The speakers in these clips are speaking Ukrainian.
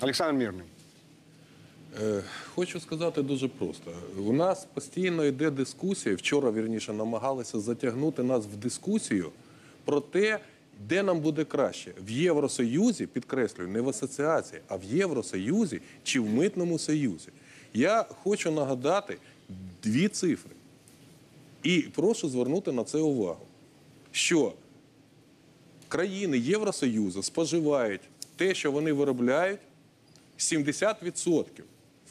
Олександр Мірний. Е, Хочу сказати дуже просто. У нас постійно йде дискусія. Вчора, вірніше, намагалися затягнути нас в дискусію про те, де нам буде краще в Євросоюзі, підкреслюю, не в асоціації, а в Євросоюзі чи в митному союзі. Я хочу нагадати дві цифри. І прошу звернути на це увагу, що країни Євросоюзу споживають те, що вони виробляють, 70%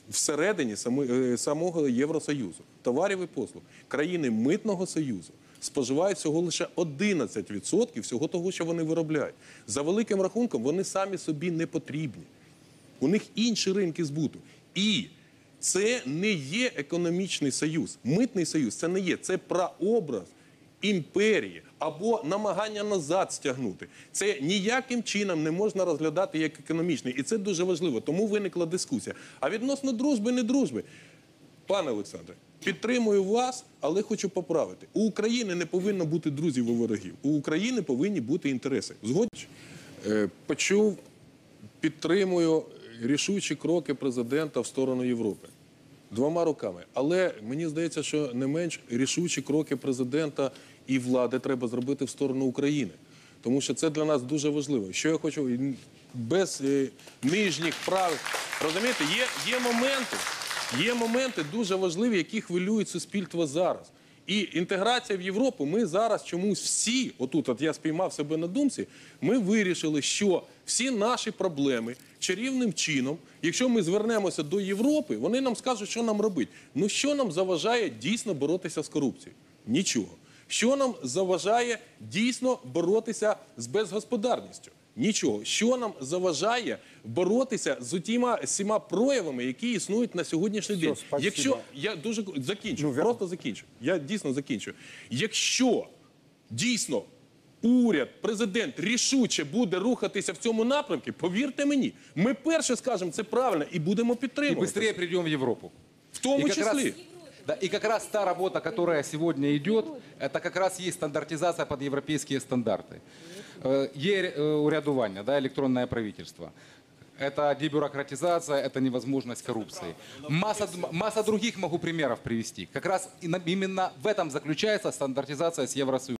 всередині е, самого Євросоюзу товарів і послуг. Країни Митного Союзу споживають всього лише 11% всього того, що вони виробляють. За великим рахунком, вони самі собі не потрібні. У них інші ринки збуту. І це не є економічний союз. Митний союз це не є. Це прообраз імперії або намагання назад стягнути. Це ніяким чином не можна розглядати як економічний. І це дуже важливо. Тому виникла дискусія. А відносно дружби, не дружби. Пане Олександре, підтримую вас, але хочу поправити. У України не повинно бути друзів і ворогів. У України повинні бути інтереси. Згодні? Е, Почув, підтримую рішучі кроки президента в сторону Європи. Двома руками. Але мені здається, що не менш рішучі кроки президента і влади треба зробити в сторону України. Тому що це для нас дуже важливо. Що я хочу без е, нижніх прав. Розумієте, є, є моменти, є моменти дуже важливі, які хвилюють суспільство зараз. І інтеграція в Європу. Ми зараз чомусь всі, отут, от я спіймав себе на думці, ми вирішили, що всі наші проблеми чарівним чином, якщо ми звернемося до Європи, вони нам скажуть, що нам робити. Ну що нам заважає дійсно боротися з корупцією? Нічого. Що нам заважає дійсно боротися з безгосподарністю? Нічого. Що нам заважає боротися з тіма всіма проявами, які існують на сьогоднішній день? спасибо. Якщо я дуже закінчу, Ну, просто закінчу. Я дійсно закінчу. Якщо дійсно уряд, президент рішуче буде рухатися в цьому напрямку, повірте мені, ми перше скажемо це правильно і будемо И підтримувати. быстрее придем в Европу. В тому раз- числі. Да, и как раз та работа, которая сегодня идет, это как раз есть стандартизация под европейские стандарты. Э, Є э, урядування, да, электронное правительство. Это дебюрократизация, это невозможность коррупции. Масса, масса других могу примеров привести. Как раз именно в этом заключается стандартизация с Евросоюзом.